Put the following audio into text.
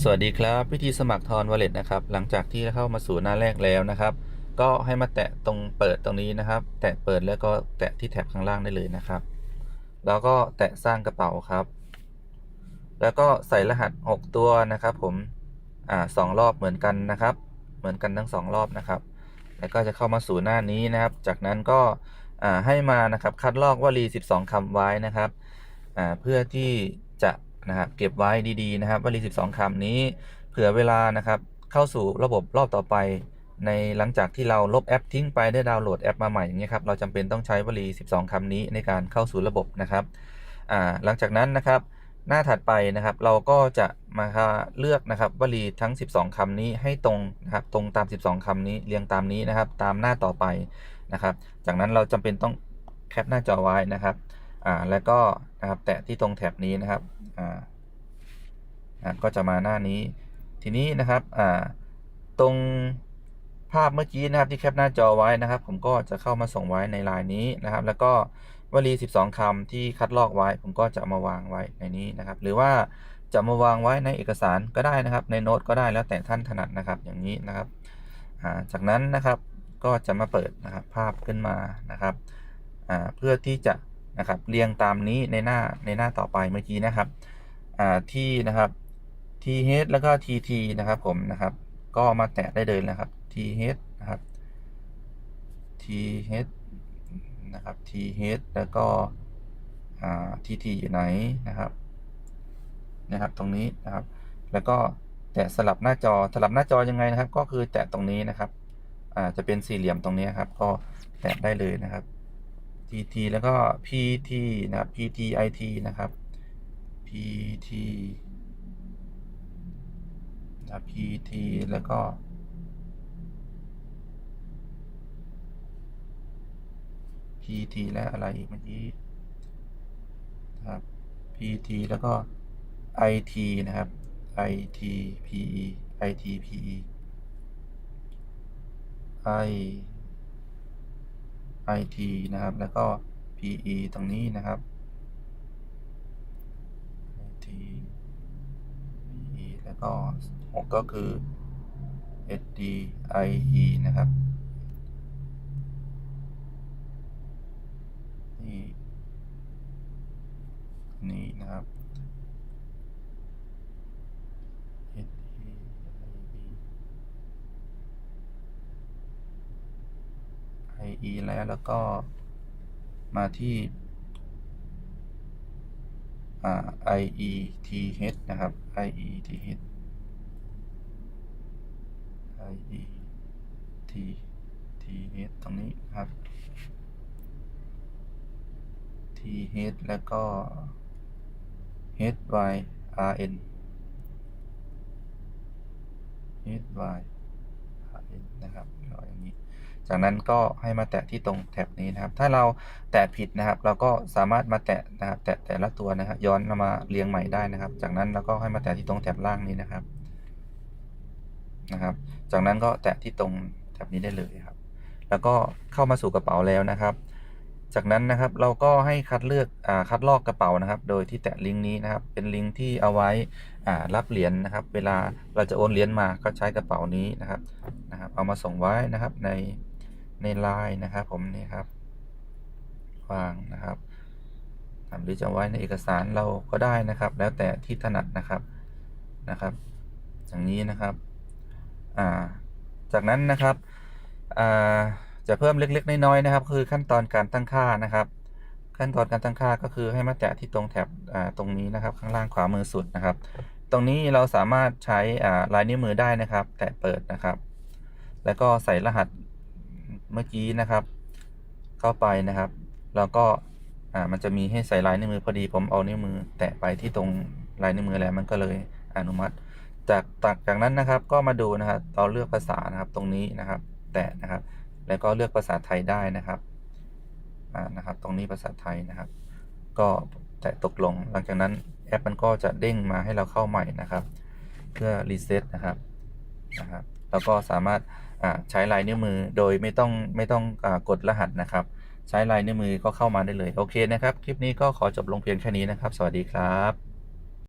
สวัสดีครับวิธีสมัครทอนวอลเล็ตนะครับหลังจากที่เข้ามาสู่หน้าแรกแล้วนะครับ ก็ให้มาแตะตรงเปิดตรงนี้นะครับ แตะเปิดแล้วก็แตะที่แถบข้างล่างได้เลยนะครับ แล้วก็แตะสร้างกระเป๋าครับ แล้วก็ใส่รหัส 6 ตัวนะครับ ผมอ่าสองรอบเหมือนกันนะครับ เหมือนกันทั้งสองรอบนะครับ แล้วก็จะเข้ามาสู่หน้านี้นะครับ จากนั้นก็อ่าให้มานะครับคัดลอกวลี 12คำไว้นะครับอ่าเพื่อที่ นะครับเก็บไว้ดีๆนะครับวลี 12คำนี้เผื่อเวลานะครับเข้าสู่ระบบรอบต่อไป ในหลังจากที่เราลบแอปทิ้งไปได้ดาวน์โหลดแอปมาใหม่อย่างเงี้ยครับเราจำเป็นต้องใช้วลี 12คำนี้ในการเข้าสู่ระบบนะครับหลังจากนั้นนะครับหน้าถัดไปนะครับเราก็จะมาเลือกนะครับวลีทั้ง 12คำนี้ให้ตรงนะครับตรงตาม 12คำนี้เรียงตามนี้นะครับตามหน้าต่อไปนะครับ จากนั้นเราจำเป็นต้องแคปหน้าจอไว้นะครับอ่าแล้วก็ นะครับ แตะที่ตรงแถบนี้นะครับอ่าก็จะมาหน้านี้ ทีนี้นะครับอ่าตรงภาพเมื่อกี้นะครับที่แคปหน้าจอไว้นะครับ ผมก็จะเข้ามาส่งไว้ในลน์นี้นะครับ แล้วก็วลี 12คำที่คัดลอกไว้ ผมก็จะมาวางไว้ในนี้นะครับ หรือว่าจะมาวางไว้ในเอกสารก็ได้นะครับ ในโน้ตก็ได้แล้วแต่ท่านถนัดนะครับอย่างนี้นะครับอ่าจากนั้นนะครับก็จะมาเปิดนะครับภาพขึ้นมานะครับอ่าเพื่อที่จะ นะครับเรียงตามนี้ในหน้าในหน้าต่อไปเมื่อกี้นะครับที่นะครับ t h แล้วก็ tt นะครับผมนะครับ ก็มาแตะได้เลยนะครับ t h นะครับ t h นะครับ t h แล้วก็ tt อยู่ไหนนะครับนะครับตรงนี้นะครับ แล้วก็แตะสลับหน้าจอสลับหน้าจอยังไงนะครับ ก็คือแตะตรงนี้นะครับจะเป็นสี่เหลี่ยมตรงนี้ครับ ก็แตะได้เลยนะครับ tt แล้วก็ pt นะครับ ptit นะครับ pt นะ pt แล้วก็ pt และอะไรอีกเมื่อกี้นะครับ pt แล้วก็ it นะครับ it pe it pe i it นะครับ แล้วก็ pe ตรงนี้นะครับ it pe แล้วก็ 6 ก็คือ sdie นะครับนี่นี่นะครับ IE แล้วแล้วก็มาที่อ่า IETH นะครับ IETH IETH ตรงนี้ครับ TH แล้วก็ HYRN HYRN นะครับรออย่างนี้ จากนั้นก็ให้มาแตะที่ตรงแท็บนี้นะครับ ถ้าเราแตะผิดนะครับ เราก็สามารถมาแตะนะครับ แตะแต่ละตัวนะครับ ย้อนมาเรียงใหม่ได้นะครับ จากนั้นเราก็ให้มาแตะที่ตรงแถบล่างนี้นะครับนะครับ จากนั้นก็แตะที่ตรงแถบนี้ได้เลยครับ แล้วก็เข้ามาสู่กระเป๋าแล้วนะครับจากนั้นนะครับเราก็ให้คัดเลือกอคัดลอกกระเป๋านะครับ โดยที่แตะลิงก์นี้นะครับ เป็นลิงก์ที่เอาไว้รับเหรียญนะครับ เวลาเราจะโอนเหรียญมาก็ใช้กระเป๋านี้นะครับนะครับ เอามาส่งไว้นะครับใน ในไลน์นะครับผมนี่ครับวางนะครับหรือจะไว้ในเอกสารเราก็ได้นะครับ แล้วแต่ที่ถนัดนะครับนะครับอย่างนี้นะครับอ่าจากนั้นนะครับอ่าจะเพิ่มเล็กๆน้อยๆนะครับ คือขั้นตอนการตั้งค่านะครับ ขั้นตอนการตั้งค่าก็คือให้มาแตะที่ตรงแถบตรงนี้นะครับ ข้างล่างขวามือสุดนะครับ ตรงนี้เราสามารถใช้ลายนิ้วมือได้นะครับ แตะเปิดนะครับ แล้วก็ใส่รหัส เมื่อกี้นะครับ เข้าไปนะครับ แล้วก็อ่ามันจะมีให้ใส่ลายนิ้วมือพอดีผมเอานิ้วมือ แตะไปที่ตรงลายนิ้วมือแล้วมันก็เลยอนุมัติ จากจากจากนั้นนะครับก็มาดูนะครับเราเลือกภาษานะครับตรงนี้นะครับ แตะนะครับ แล้วก็เลือกภาษาไทยได้นะครับอ่านะครับ ตรงนี้ภาษาไทยนะครับ ก็แตะตกลง หลังจากนั้นแอปมันก็จะเด้งมาให้เราเข้าใหม่นะครับ เพื่อรีเซ็ตนะครับนะครับ แล้วก็สามารถอ่าใช้ลายนิ้วมือโดยไม่ต้องไม่ต้องอกดรหัสนะครับ ใช้ลายนิ้วมือก็เข้ามาได้เลย โอเคนะครับ คลิปนี้ก็ขอจบลงเพียงแค่นี้นะครับ สวัสดีครับ